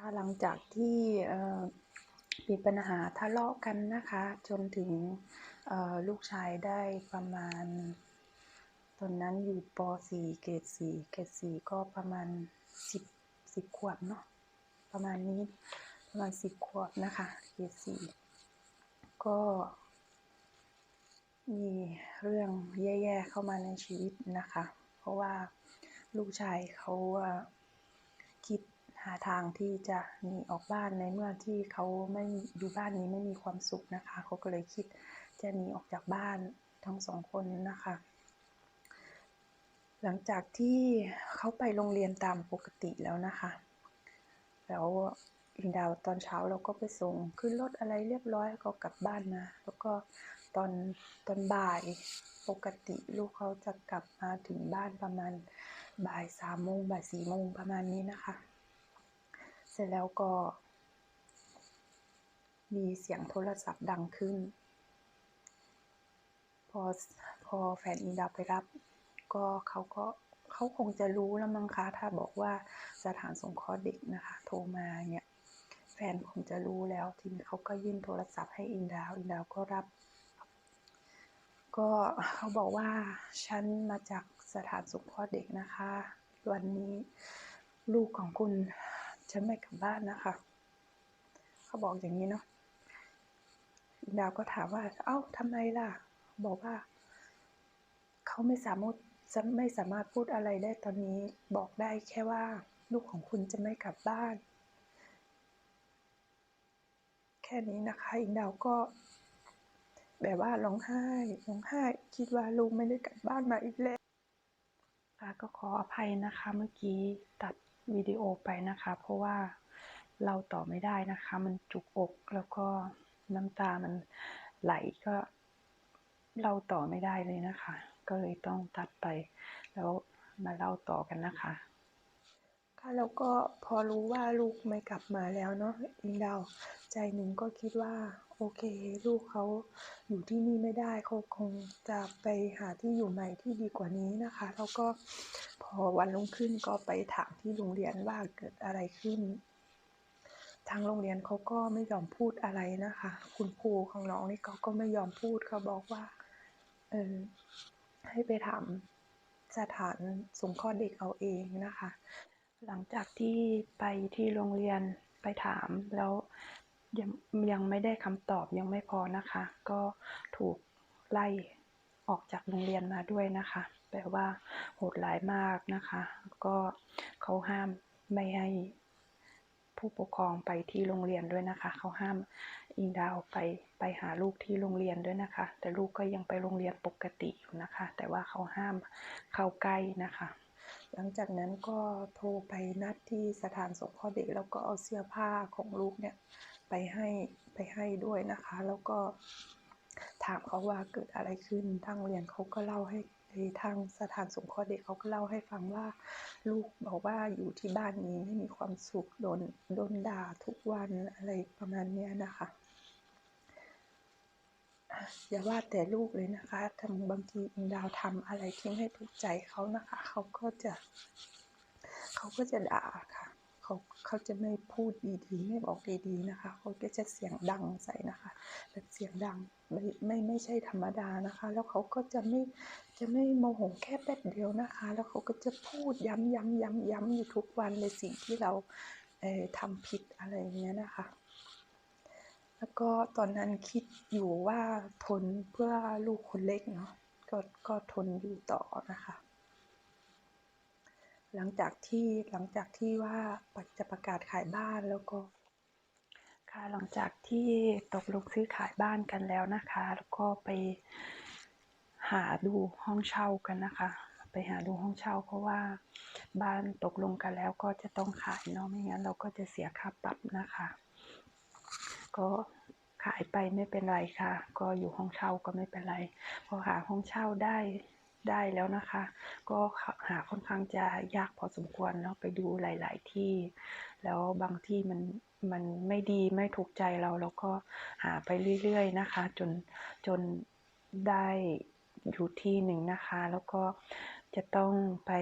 คะหลังจากที่มีปัญหาทะเลาะกันนะคะ จนถึงลูกชายได้ประมาณ ตอนนั้นอยู่ป .4 เกรด4เกรด4ก็ประมาณ 10 10ขวบเนาะประมาณนี้ประมาณ 10ขวบนะคะเกรด4ก็มีเรื่องแย่ๆเข้ามาในชีวิตนะคะ เพราะว่าลูกชายเขาคิด หาทางที่จะหนีออกบ้านในเมื่อที่เขาไม่อยู่บ้านนี้ไม่มีความสุขนะคะ เขาก็เลยคิดจะหนีออกจากบ้านทั้งสองคนนะคะ หลังจากที่เขาไปโรงเรียนตามปกติแล้วนะคะ แล้วอิงดาวตอนเช้าเราก็ไปส่งขึ้นรถอะไรเรียบร้อยก็กลับบ้านมาแล้วก็ตอนตอนบ่ายปกติลูกเขาจะกลับมาถึงบ้านประมาณบ่ายสามโมงบ่ายสี่โมงประมาณนี้นะคะ เสร็จแล้วก็ มีเสียงโทรศัพท์ดังขึ้น พอพอแฟนอิงดาไปรับ ก็เขาก็เขาคงจะรู้แล้วมั้งคะถ้าบอกว่าสถานสงเคราะห์เด็กนะคะ โทรมาเนี่ย แฟนคงจะรู้แล้ว ทีนี้เขาก็ยื่นโทรศัพท์ให้อิงดาวอิงดาวก็รับ ก็เขาบอกว่าฉันมาจากสถานสงเคราะห์เด็กนะคะ วันนี้ลูกของคุณ จะไม่กลับบ้านนะคะ เขาบอกอย่างนี้เนาะอิงดาวก็ถามว่า เอ้าทำไมล่ะ บอกว่า เขาไม่สามารถจะไม่สามารถพูดอะไรได้ตอนนี้ บอกได้แค่ว่า ลูกของคุณจะไม่กลับบ้าน แค่นี้นะคะอิงดาวก็ แบบว่าร้องไห้ร้องไห้ คิดว่าลูกไม่ได้กลับบ้านมาอีกแล้วค่ะก็ขออภัยนะคะเมื่อกี้ตัด วิดีโอไปนะคะ เพราะว่าเราต่อไม่ได้นะคะ มันจุกอกแล้วก็น้ำตามันไหลก็เราต่อไม่ได้เลยนะคะ ก็เลยต้องตัดไปแล้วมาเล่าต่อกันนะคะ ค่ะแล้วก็พอรู้ว่าลูกไม่กลับมาแล้วเนาะอิงดาวใจหนึ่งก็คิดว่า โอเค ลูกเขาอยู่ที่นี่ไม่ได้เขาคงจะไปหาที่อยู่ใหม่ที่ดีกว่านี้นะคะ แล้วก็พอวันรุ่งขึ้นก็ไปถามที่โรงเรียนว่าเกิดอะไรขึ้น ทางโรงเรียนเขาก็ไม่ยอมพูดอะไรนะคะ คุณครูของน้องนี่เขาก็ไม่ยอมพูดเขาบอกว่าเออให้ไปถามสถานสงเคราะห์เด็กเอาเองนะคะ หลังจากที่ไปที่โรงเรียนไปถามแล้ว ยังยังไม่ได้คำตอบยังไม่พอนะคะ ก็ถูกไล่ออกจากโรงเรียนมาด้วยนะคะ แปลว่าโหดร้ายมากนะคะ ก็เขาห้ามไม่ให้ผู้ปกครองไปที่โรงเรียนด้วยนะคะ เขาห้ามอิงดาวไปไปหาลูกที่โรงเรียนด้วยนะคะ แต่ลูกก็ยังไปโรงเรียนปกติอยู่นะคะ แต่ว่าเขาห้ามเข้าใกล้นะคะ หลังจากนั้นก็โทรไปนัดที่สถานสงเคราะห์เด็กแล้วก็เอาเสื้อผ้าของลูกเนี่ย ไปให้ไปให้ด้วยนะคะ แล้วก็ถามเขาว่าเกิดอะไรขึ้นทางโรงเรียนเขาก็เล่าให้ทางสถานสงเคราะห์เด็กเขาก็เล่าให้ฟังว่า ลูกบอกว่าอยู่ที่บ้านนี้ไม่มีความสุขโดนโดนด่าทุกวันอะไรประมาณนี้นะคะอย่าว่าแต่ลูกเลยนะคะทำบางทีอิงดาวทำอะไรที่ไม่ถูกใจเขานะคะ เขาก็จะ เขาก็จะด่าค่ะ เขาเขาจะไม่พูดดีๆไม่บอกดีๆนะคะ เขาก็จะเสียงดังใส่นะคะ แบบเสียงดังไม่ไม่ไม่ใช่ธรรมดานะคะ แล้วเขาก็จะไม่จะไม่โมโหแค่แป๊บเดียวนะคะ แล้วเขาก็จะพูดย้ำย้ำย้ำย้ำอยู่ทุกวันในสิ่งที่เราเอ่อทำผิดอะไรอย่างเงี้ยนะคะ แล้วก็ตอนนั้นคิดอยู่ว่าทนเพื่อลูกคนเล็กเนาะก็ก็ทนอยู่ต่อนะคะ หลังจากที่หลังจากที่ว่าจะประกาศขายบ้านแล้วก็ ค่ะหลังจากที่ตกลงซื้อขายบ้านกันแล้วนะคะ แล้วก็ไปหาดูห้องเช่ากันนะคะ ไปหาดูห้องเช่า เพราะว่าบ้านตกลงกันแล้วก็จะต้องขายเนาะไม่งั้นเราก็จะเสียค่าปรับนะคะ ก็ขายไปไม่เป็นไรค่ะ ก็อยู่ห้องเช่าก็ไม่เป็นไร พอหาห้องเช่าได้ ได้แล้วนะคะ ก็หาค่อนข้างจะยากพอสมควรเนาะไปดูหลาย ๆ ที่ แล้วบางที่มันมันไม่ดีไม่ถูกใจเราเราก็หาไปเรื่อย ๆ นะคะ จนจนได้อยู่ที่หนึ่งนะคะ แล้วก็จะต้องไป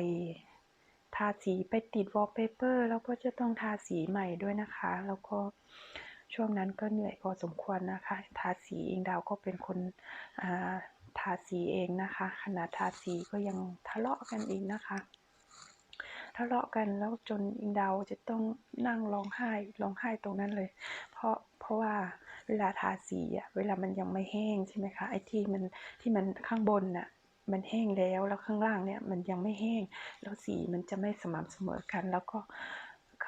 ทาสีไปติดวอลเปเปอร์แล้วก็จะต้องทาสีใหม่ด้วยนะคะ แล้วก็ช่วงนั้นก็เหนื่อยพอสมควรนะคะ ทาสีเองดาวก็เป็นคนอ่า ทาสีเองนะคะ ขนาดทาสีก็ยังทะเลาะกันเองนะคะ ทะเลาะกันแล้วจนอิงดาวจะต้องนั่งร้องไห้ร้องไห้ตรงนั้นเลย เพราะเพราะว่าเวลาทาสีอะเวลามันยังไม่แห้งใช่ไหมคะไอ้ที่มันที่มันข้างบนน่ะมันแห้งแล้วแล้วข้างล่างเนี่ยมันยังไม่แห้ง แล้วสีมันจะไม่สม่ำเสมอกัน แล้วก็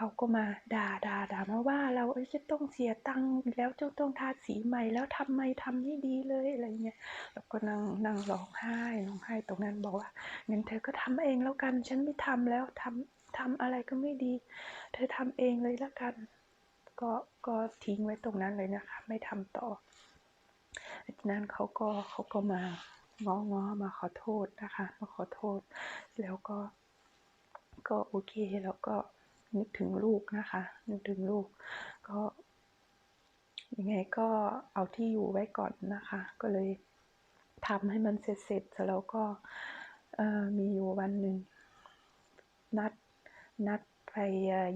เขาก็มาด่าด่าด่ามาว่าเราเอ้ยจะต้องเสียตังค์แล้วจะต้องทาสีใหม่แล้วทำไมทำไม่ดีเลยอะไรเงี้ยแล้วก็นั่งนั่งร้องไห้ร้องไห้ตรงนั้นบอกว่างั้นเธอก็ทำเองแล้วกัน ฉันไม่ทำแล้วทำทำอะไรก็ไม่ดี เธอทำเองเลยแล้วกัน ก็ก็ทิ้งไว้ตรงนั้นเลยนะคะ ไม่ทำต่อจากนั้นเขาก็เขาก็มาง้อง้อมาขอโทษนะคะ มาขอโทษแล้วก็ก็โอเคแล้วก็ นึกถึงลูกนะคะ นึกถึงลูก ก็ยังไงก็เอาที่อยู่ไว้ก่อนนะคะ ก็เลยทำให้มันเสร็จเสร็จแล้วก็มีอยู่วันหนึ่งนัดนัดไป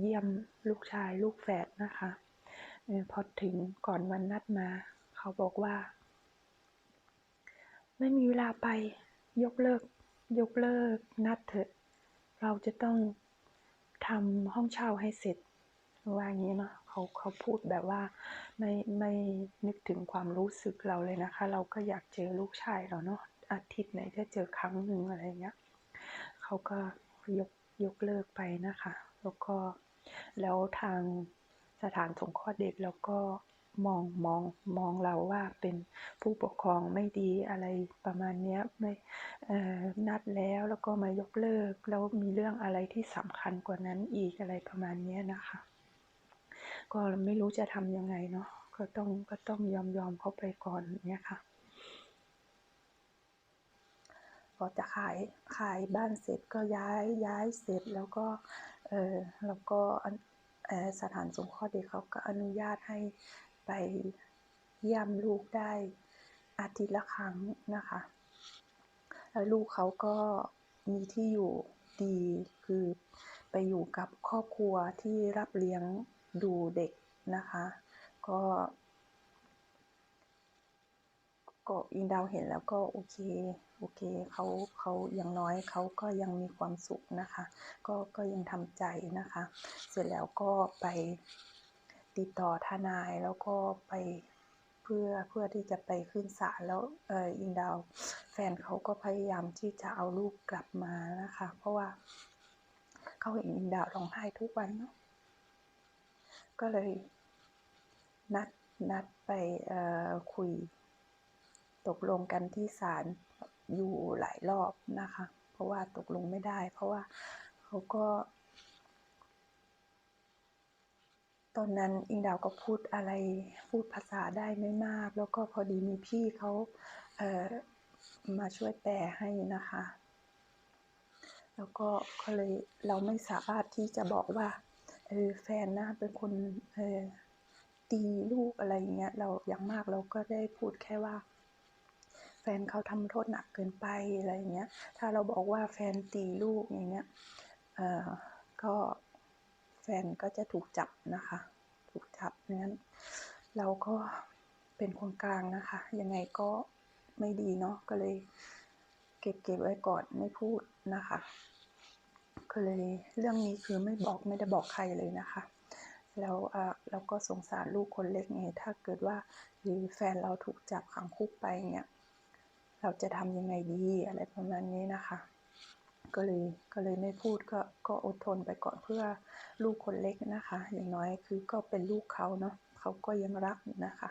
เยี่ยมลูกชายลูกแฝดนะคะพอถึงก่อนวันนัดมา เขาบอกว่า ไม่มีเวลาไปยกเลิก ยกเลิกนัดเถอะ เราจะต้อง ทำห้องเช่าให้เสร็จว่าอย่างนี้เนาะเขาเขาพูดแบบว่าไม่ไม่นึกถึงความรู้สึกเราเลยนะคะ เราก็อยากเจอลูกชายเราเนาะอาทิตย์ไหนจะเจอครั้งหนึ่งอะไรเงี้ยเขาก็ยกยกเลิกไปนะคะ แล้วก็แล้วทางสถานสงเคราะห์เด็กแล้วก็ มองมองมองเราว่าเป็นผู้ปกครองไม่ดีอะไรประมาณนี้ไม่นัดแล้วแล้วก็มายกเลิก แล้วมีเรื่องอะไรที่สำคัญกว่านั้นอีกอะไรประมาณนี้นะคะ ก็ไม่รู้จะทำยังไงเนาะก็ต้องก็ต้องยอมยอมเขาไปก่อนเนี่ยค่ะพอจะขายขายบ้านเสร็จก็ย้ายย้ายเสร็จแล้วก็เออแล้วก็สถานสงเคราะห์เด็กเขาก็อนุญาตให้ ไปเยี่ยมลูกได้อาทิตย์ละครั้งนะคะ แล้วลูกเขาก็มีที่อยู่ดีคือไปอยู่กับครอบครัวที่รับเลี้ยงดูเด็กนะคะ ก็ก็อิงดาวเห็นแล้วก็โอเคโอเคเขาเขาอย่างน้อยเขาก็ยังมีความสุขนะคะ ก็ก็ยังทำใจนะคะ เสร็จแล้วก็ไป ติดต่อทนายแล้วก็ไปเพื่อเพื่อที่จะไปขึ้นศาลแล้วเอออิงดาวแฟนเขาก็พยายามที่จะเอาลูกกลับมานะคะ เพราะว่าเขาเห็นอิงดาวร้องไห้ทุกวันเนาะก็เลยนัดนัดไปเอ่อคุย ตกลงกันที่ศาลอยู่หลายรอบนะคะ เพราะว่าตกลงไม่ได้ เพราะว่าเขาก็ ตอนนั้นอิงดาวก็พูดอะไรพูดภาษาได้ไม่มาก แล้วก็พอดีมีพี่เขาเออมาช่วยแปลให้นะคะ แล้วก็ก็เลยเราไม่สามารถที่จะบอกว่าเออแฟนนะเป็นคนเออตีลูกอะไรอย่างเงี้ยเราอย่างมากเราก็ได้พูดแค่ว่า แฟนเขาทำโทษหนักเกินไปอะไรเงี้ย ถ้าเราบอกว่าแฟนตีลูกอย่างเงี้ยเออก็แฟนก็จะถูกจับนะคะ จับงั้นเราก็เป็นคนกลางนะคะ ยังไงก็ไม่ดีเนาะก็เลยเก็บเก็บไว้ก่อนไม่พูดนะคะก็เลยเรื่องนี้คือไม่บอกไม่ได้บอกใครเลยนะคะแล้วอ่าเราก็สงสารลูกคนเล็กไงถ้าเกิดว่าหรือแฟนเราถูกจับขังคุกไปเนี่ยเราจะทำยังไงดีอะไรประมาณนี้นะคะ ก็เลยก็เลยไม่พูดก็ก็อดทนไปก่อนเพื่อลูกคนเล็กนะคะ อย่างน้อยคือก็เป็นลูกเขาเนาะเขาก็ยังรักนะคะ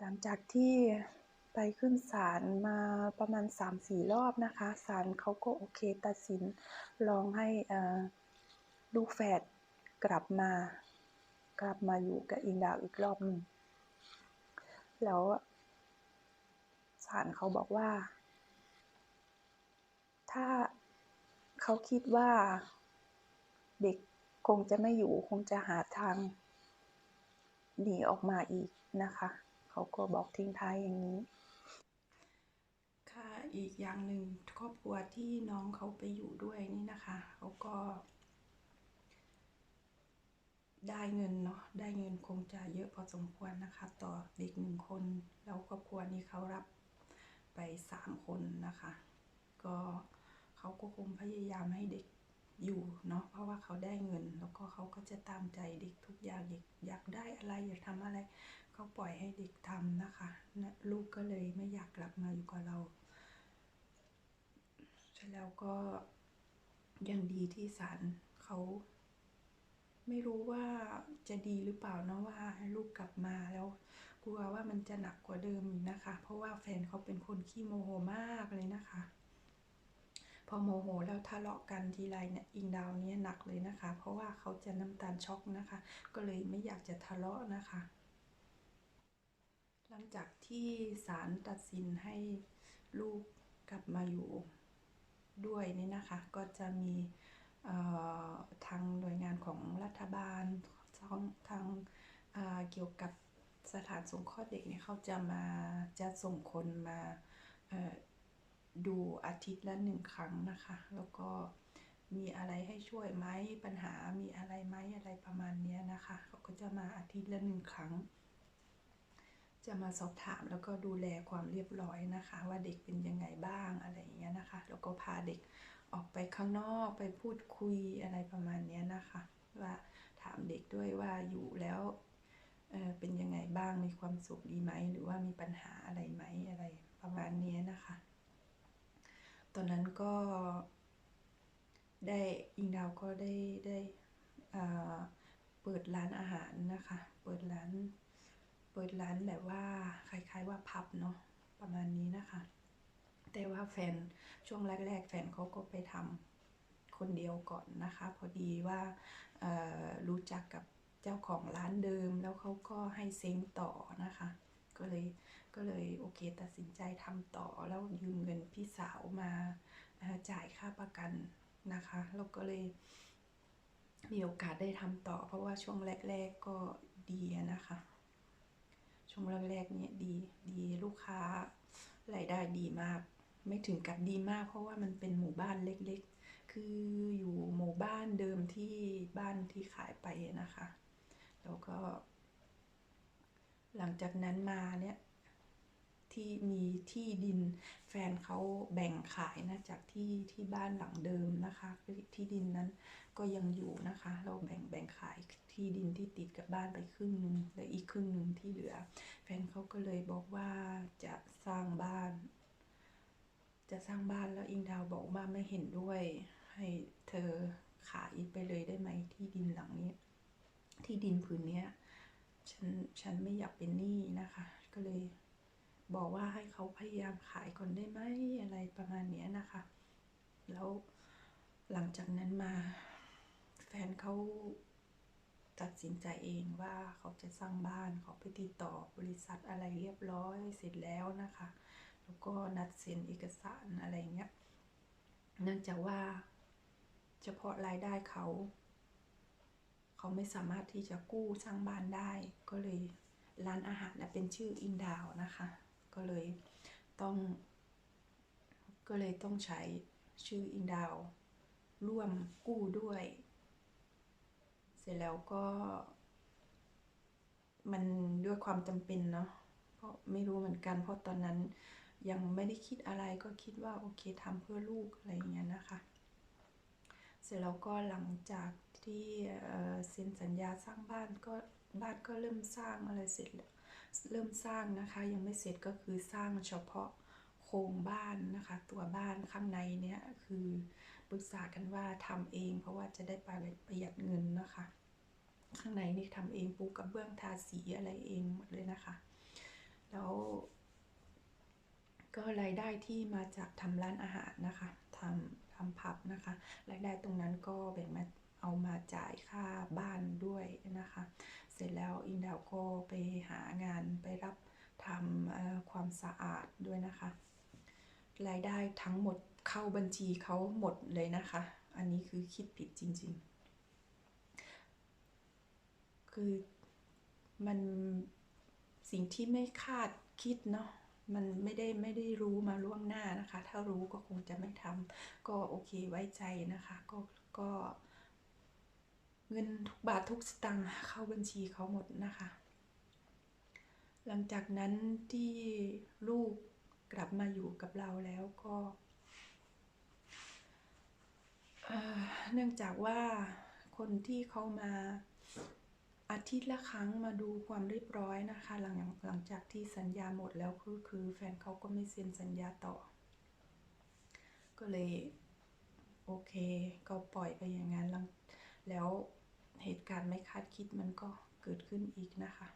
หลังจากที่ไปขึ้นศาลมาประมาณ 3-4 รอบนะคะศาลเขาก็โอเคตัดสินลองให้ลูกแฝดกลับมากลับมาอยู่กับอิงดาวอีกรอบหนึ่งแล้วศาลเขาบอกว่า ถ้าเขาคิดว่าเด็กคงจะไม่อยู่คงจะหาทางหนีออกมาอีกนะคะ เขาก็บอกทิ้งท้ายอย่างนี้ ค่ะอีกอย่างหนึ่งครอบครัวที่น้องเขาไปอยู่ด้วยนี่นะคะเขาก็ ได้เงินเนาะได้เงินคงจะเยอะพอสมควรนะคะ ต่อเด็กหนึ่งคนแล้วครอบครัวนี้เขารับไปสามคนนะคะ ก็ เขาก็คงพยายามให้เด็กอยู่เนาะเพราะว่าเขาได้เงิน แล้วก็เขาก็จะตามใจเด็กทุกอย่างเด็กอยากได้อะไรอยากทำอะไรเขาปล่อยให้เด็กทำนะคะนะลูกก็เลยไม่อยากกลับมาอยู่กับเราเสร็จแล้วก็ยังดีที่ศาลเขาไม่รู้ว่าจะดีหรือเปล่าเนาะว่าลูกกลับมาแล้วกลัวว่ามันจะหนักกว่าเดิมอีกนะคะ เพราะว่าแฟนเขาเป็นคนขี้โมโหมากเลยนะคะ พอโมโหแล้วทะเลาะกันทีไรเนี่ยอิงดาวนี่ยหนักเลยนะคะ เพราะว่าเขาจะน้ำตาลช็อกนะคะ ก็เลยไม่อยากจะทะเลาะนะคะ หลังจากที่ศาลตัดสินให้ลูกกลับมาอยู่ด้วยนี่นะคะ ก็จะมีทางหน่วยงานของรัฐบาลทางทางเเกี่ยวกับสถานสงเคราะห์เด็กเนี่ยเขาจะมาจะส่งคนมา ดูอาทิตย์ละหนึ่งครั้งนะคะ แล้วก็มีอะไรให้ช่วยไหมปัญหามีอะไรไหมอะไรประมาณนี้นะคะเขาก็จะมาอาทิตย์ละหนึ่งครั้ง จะมาสอบถามแล้วก็ดูแลความเรียบร้อยนะคะ ว่าเด็กเป็นยังไงบ้างอะไรอย่างเงี้ยนะคะ แล้วก็พาเด็กออกไปข้างนอกไปพูดคุยอะไรประมาณนี้นะคะ ว่าถามเด็กด้วยว่าอยู่แล้วเเป็นยังไงบ้างมีความสุขดีไหม หรือว่ามีปัญหาอะไรไหมอะไรประมาณนี้นะคะ ตอนนั้นก็ได้อิงดาวก็ได้ได้เปิดร้านอาหารนะคะ เปิดร้าน เปิดร้านแบบว่าคล้ายๆว่าพับเนาะประมาณนี้นะคะ แต่ว่าแฟนช่วงแรกๆ แฟนเขาก็ไปทำคนเดียวก่อนนะคะ พอดีว่ารู้จักกับเจ้าของร้านเดิม แล้วเขาก็ให้เซ้งต่อนะคะ ก็เลย ก็เลยโอเคตัดสินใจทำต่อแล้วยืมเงินพี่สาวมาจ่ายค่าประกันนะคะแล้วก็เลยมีโอกาสได้ทำต่อ เพราะว่าช่วงแรก ๆก็ดีนะคะ ช่วงแรกๆเนี่ยดีดีลูกค้ารายได้ดีมาก ไม่ถึงกับดีมาก เพราะว่ามันเป็นหมู่บ้านเล็กๆ คืออยู่หมู่บ้านเดิมที่บ้านที่ขายไปนะคะ แล้วก็ หลังจากนั้นมาเนี่ย ที่มีที่ดินแฟนเขาแบ่งขายนะจากที่ที่บ้านหลังเดิมนะคะ ที่ดินนั้นก็ยังอยู่นะคะ เราแบ่งแบ่งขายที่ดินที่ติดกับบ้านไปครึ่งหนึ่งและอีกครึ่งหนึ่งที่เหลือ แฟนเขาก็เลยบอกว่าจะสร้างบ้าน จะสร้างบ้านแล้วอิงดาวบอกว่าไม่เห็นด้วย ให้เธอขายไปเลยได้ไหมที่ดินหลังนี้ ที่ดินผืนเนี้ยฉันฉันไม่อยากเป็นหนี้นะคะ ก็เลย บอกว่าให้เขาพยายามขายก่อนได้ไหมอะไรประมาณเนี้ยนะคะ แล้วหลังจากนั้นมา แฟนเขาตัดสินใจเองว่าเขาจะสร้างบ้านเขาไปติดต่อบริษัทอะไรเรียบร้อยเสร็จแล้วนะคะ แล้วก็นัดเซ็นเอกสารอะไรเงี้ยเนื่องจากว่าเฉพาะรายได้เขา เขาไม่สามารถที่จะกู้สร้างบ้านได้ ก็เลยร้านอาหารนะเป็นชื่ออินดาวนะคะ ก็เลยต้อง ก็เลยต้องใช้ชื่ออินดาวร่วมกู้ด้วย เสร็จแล้วก็ มันด้วยความจำเป็นเนาะเพราะไม่รู้เหมือนกัน เพราะตอนนั้นยังไม่ได้คิดอะไรก็คิดว่าโอเคทำเพื่อลูกอะไรอย่างเงี้ยนะคะ เสร็จแล้วก็หลังจากที่เซ็นสัญญาสร้างบ้านก็บ้านก็เริ่มสร้างอะไรเสร็จแล้ว เริ่มสร้างนะคะ ยังไม่เสร็จก็คือสร้างเฉพาะโครงบ้านนะคะ ตัวบ้านข้างในเนี่ยคือปรึกษากันว่าทำเองเพราะว่าจะได้ประหยัดเงินนะคะ ข้างในนี่ทำเองปูกระเบื้องทาสีอะไรเองหมดเลยนะคะ แล้วก็รายได้ที่มาจากทำร้านอาหารนะคะทำทำผับนะคะ รายได้ตรงนั้นก็แบ่งมาเอามาจ่ายค่าบ้านด้วยนะคะ สร็จแล้วอิงดาวก็ไปหางานไปรับทำความสะอาดด้วยนะคะ รายได้ทั้งหมดเข้าบัญชีเขาหมดเลยนะคะ อันนี้คือคิดผิดจริง ๆ คือมันสิ่งที่ไม่คาดคิดเนาะมันไม่ได้ไม่ได้รู้มาล่วงหน้านะคะ ถ้ารู้ก็คงจะไม่ทำก็โอเคไว้ใจนะคะ ก็ก็ เงินทุกบาททุกสตางค์เข้าบัญชีเขาหมดนะคะ หลังจากนั้นที่ลูกกลับมาอยู่กับเราแล้วก็เนื่องจากว่าคนที่เขามาอาทิตย์ละครั้งมาดูความเรียบร้อยนะคะ หลังหลังจากที่สัญญาหมดแล้วคือคือแฟนเขาก็ไม่เซ็นสัญญาต่อ ก็เลย โอเค ก็ปล่อยไปอย่างนั้นแล้ว เหตุการณ์ไม่คาดคิดมันก็เกิดขึ้นอีกนะคะ